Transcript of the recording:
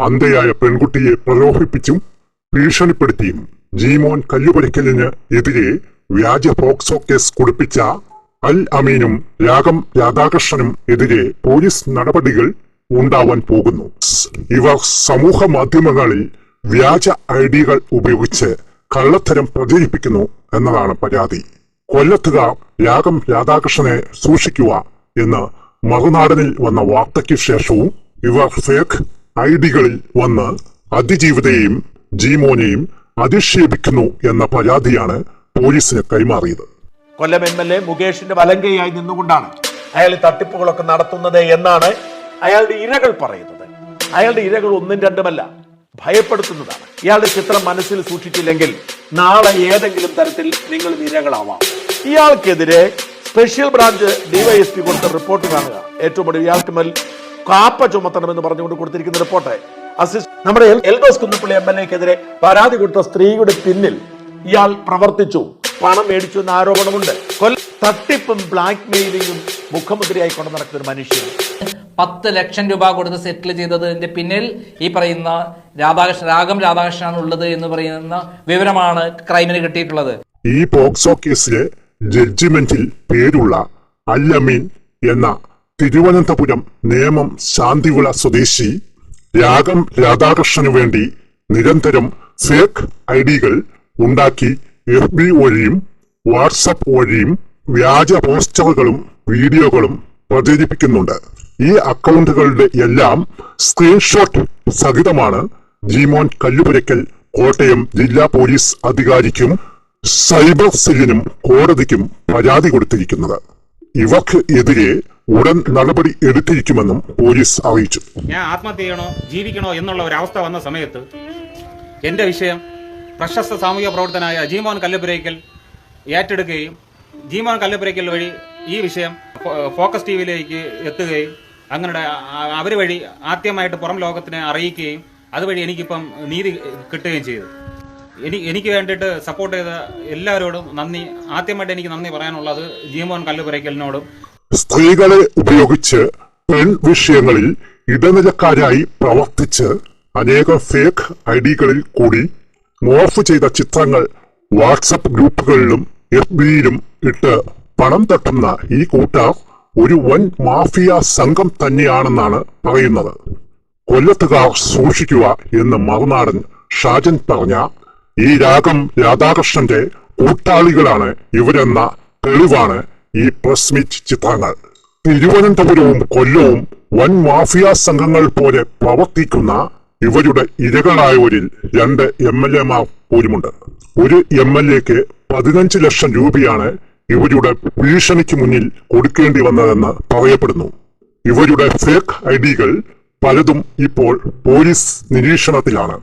അന്ധയായ പെൺകുട്ടിയെ പ്രലോഭിപ്പിച്ചും ഭീഷണിപ്പെടുത്തിയും ജീമോൻ കല്ലുപരിക്കലിന് എതിരെ വ്യാജ പോക്സോ കേസ് കുടിപ്പിച്ച അൽ അമീനും രാഗം രാധാകൃഷ്ണനും എതിരെ പോലീസ് നടപടികൾ ഉണ്ടാവാൻ പോകുന്നു. ഇവർ സമൂഹ മാധ്യമങ്ങളിൽ വ്യാജ ഐഡികൾ ഉപയോഗിച്ച് കള്ളത്തരം പ്രചരിപ്പിക്കുന്നു എന്നതാണ് പരാതി. കൊല്ലത്തുകാർ രാഗം രാധാകൃഷ്ണനെ സൂക്ഷിക്കുക എന്ന് മറുനാടനിൽ വന്ന വാർത്തയ്ക്ക് ശേഷവും ഇവർ ഫേക്ക് ഐഡികളിൽ വന്ന് അതിജീവിതയെയും ജീമോനെയും അധിക്ഷേപിക്കുന്നു എന്ന പരാതിയാണ് പോലീസിന് കൈമാറിയത്. കൊല്ലം എം എൽ എ മുകേഷിന്റെ വലങ്കയായി നിന്നുകൊണ്ടാണ് അയാൾ തട്ടിപ്പുകളൊക്കെ നടത്തുന്നത് എന്നാണ് അയാളുടെ ഇരകൾ പറയുന്നത്. അയാളുടെ ഇരകൾ ഒന്നും രണ്ടുമല്ല ഭയപ്പെടുത്തുന്നതാണ്. ഇയാളുടെ ചിത്രം മനസ്സിൽ സൂക്ഷിച്ചില്ലെങ്കിൽ നാളെ ഏതെങ്കിലും തരത്തിൽ നിങ്ങൾ ഇരകളാവാം. ഇയാൾക്കെതിരെ സ്പെഷ്യൽ ബ്രാഞ്ച് ഡിവൈഎസ്പി കൊടുത്ത റിപ്പോർട്ട് കാണുക. ഏറ്റവും ഇയാൾക്ക് മേൽ കാപ്പ ചുമത്തണമെന്ന് പറഞ്ഞുകൊണ്ട് കൊടുത്തിരിക്കുന്ന റിപ്പോർട്ട്. അസിസ്റ്റ് നമ്മുടെ എൽ- എൽദോസ് കുന്നപ്പള്ളി എം എൽ എക്കെതിരെ പരാതി കൊടുത്ത സ്ത്രീയുടെ പിന്നിൽ ഇയാൾ പ്രവർത്തിച്ചു. പണം മേടിച്ചു എന്ന ആരോപണമുണ്ട്. കൊല്ല തട്ടിപ്പും ബ്ലാക്ക് മെയിലിംഗും മുഖമുദ്രയായി കൊണ്ട് നടക്കുന്ന ഒരു മനുഷ്യൻ. പത്ത് ലക്ഷം രൂപ കൊടുത്ത് സെറ്റിൽ ചെയ്തതിന്റെ പിന്നിൽ ഈ പറയുന്ന രാധാകൃഷ്ണൻ രാഗം രാധാകൃഷ്ണൻ ഉള്ളത് എന്ന് പറയുന്ന വിവരമാണ് ക്രൈമിന് കിട്ടിയിട്ടുള്ളത്. ഈ പോക്സോ കേസിലെ ജഡ്ജിമെന്റിൽ പേരുള്ള അല്ലമീൻ എന്ന തിരുവനന്തപുരം നേമം ശാന്തിവിള സ്വദേശി രാഗം രാധാകൃഷ്ണനു വേണ്ടി നിരന്തരം ഫേക്ക് ഐ ഡികൾ ഉണ്ടാക്കി എഫ് ബി വഴിയും വാട്സപ്പ് വഴിയും വ്യാജ പോസ്റ്ററുകളും വീഡിയോകളും പ്രചരിപ്പിക്കുന്നുണ്ട്. ഈ അക്കൗണ്ടുകളുടെ എല്ലാം സ്ക്രീൻഷോട്ട് സഹിതമാണ് ജീമോൻ കല്ലുപുരയ്ക്കൽ കോട്ടയം ജില്ലാ പോലീസ് അധികാരിക്കും സൈബർ സെല്ലിനും കോടതിക്കും പരാതി കൊടുത്തിരിക്കുന്നത്. ഇവർക്ക് എതിരെ ഉടൻ നടപടി എടുത്തിരിക്കുമെന്നും പോലീസ് അറിയിച്ചു. ഞാൻ ആത്മഹത്യ ചെയ്യണോ ജീവിക്കണോ എന്നുള്ള ഒരു അവസ്ഥ വന്ന സമയത്ത് എന്റെ വിഷയം പ്രശസ്ത സാമൂഹിക പ്രവർത്തനായ ജീമോൻ കല്ലപ്പുരയ്ക്കൽ ഏറ്റെടുക്കുകയും ജീമോൻ കല്ലപ്പുരയ്ക്കൽ വഴി ഈ വിഷയം ഫോക്കസ് ടി വിയിലേക്ക് എത്തുകയും അങ്ങനെ അവർ വഴി ആദ്യമായിട്ട് പുറം ലോകത്തിനെ അറിയിക്കുകയും അതുവഴി എനിക്കിപ്പം നീതി കിട്ടുകയും ചെയ്തു. എനിക്ക് എനിക്ക് വേണ്ടിയിട്ട് സപ്പോർട്ട് ചെയ്ത എല്ലാവരോടും നന്ദി. ആദ്യമായിട്ട് എനിക്ക് നന്ദി പറയാനുള്ളത് ജീമോൻ കല്ലുപുരയ്ക്കലിനോടും സ്ത്രീകളെ ഉപയോഗിച്ച് പെൺ വിഷയങ്ങളിൽ ഇടനിലക്കാരായി പ്രവർത്തിച്ച് അനേകം ഫേക്ക് ഐഡികളിൽ കൂടി മോർഫ് ചെയ്ത ചിത്രങ്ങൾ വാട്സപ്പ് ഗ്രൂപ്പുകളിലും എഫ് ബിയിലും ഇട്ട് പണം തട്ടുന്ന ഈ കൂട്ടർ ഒരു വൻ മാഫിയ സംഘം തന്നെയാണെന്നാണ് പറയുന്നത്. കൊല്ലത്തുകാർ സൂക്ഷിക്കുക എന്ന് മറുനാടൻ ഷാജൻ പറഞ്ഞ ഈ രാഗം രാധാകൃഷ്ണന്റെ കൂട്ടാളികളാണ് ഇവരെന്ന തെളിവാണ് ഈ പ്രസ് മീറ്റ് ചിത്രങ്ങൾ തിരുവനന്തപുരവും കൊല്ലവും വൻ മാഫിയ സംഘങ്ങൾ പോലെ പ്രവർത്തിക്കുന്ന ഇവരുടെ ഇരകളായവരിൽ രണ്ട് എം എൽ എമാർ പോലുമുണ്ട് ഒരു എം എൽ എക്ക് പതിനഞ്ച് ലക്ഷം രൂപയാണ് ഇവരുടെ ഭീഷണിക്ക് മുന്നിൽ കൊടുക്കേണ്ടി വന്നതെന്ന് പറയപ്പെടുന്നു. ഇവരുടെ ഫേക്ക് ഐഡികൾ പലതും ഇപ്പോൾ പോലീസ് നിരീക്ഷണത്തിലാണ്.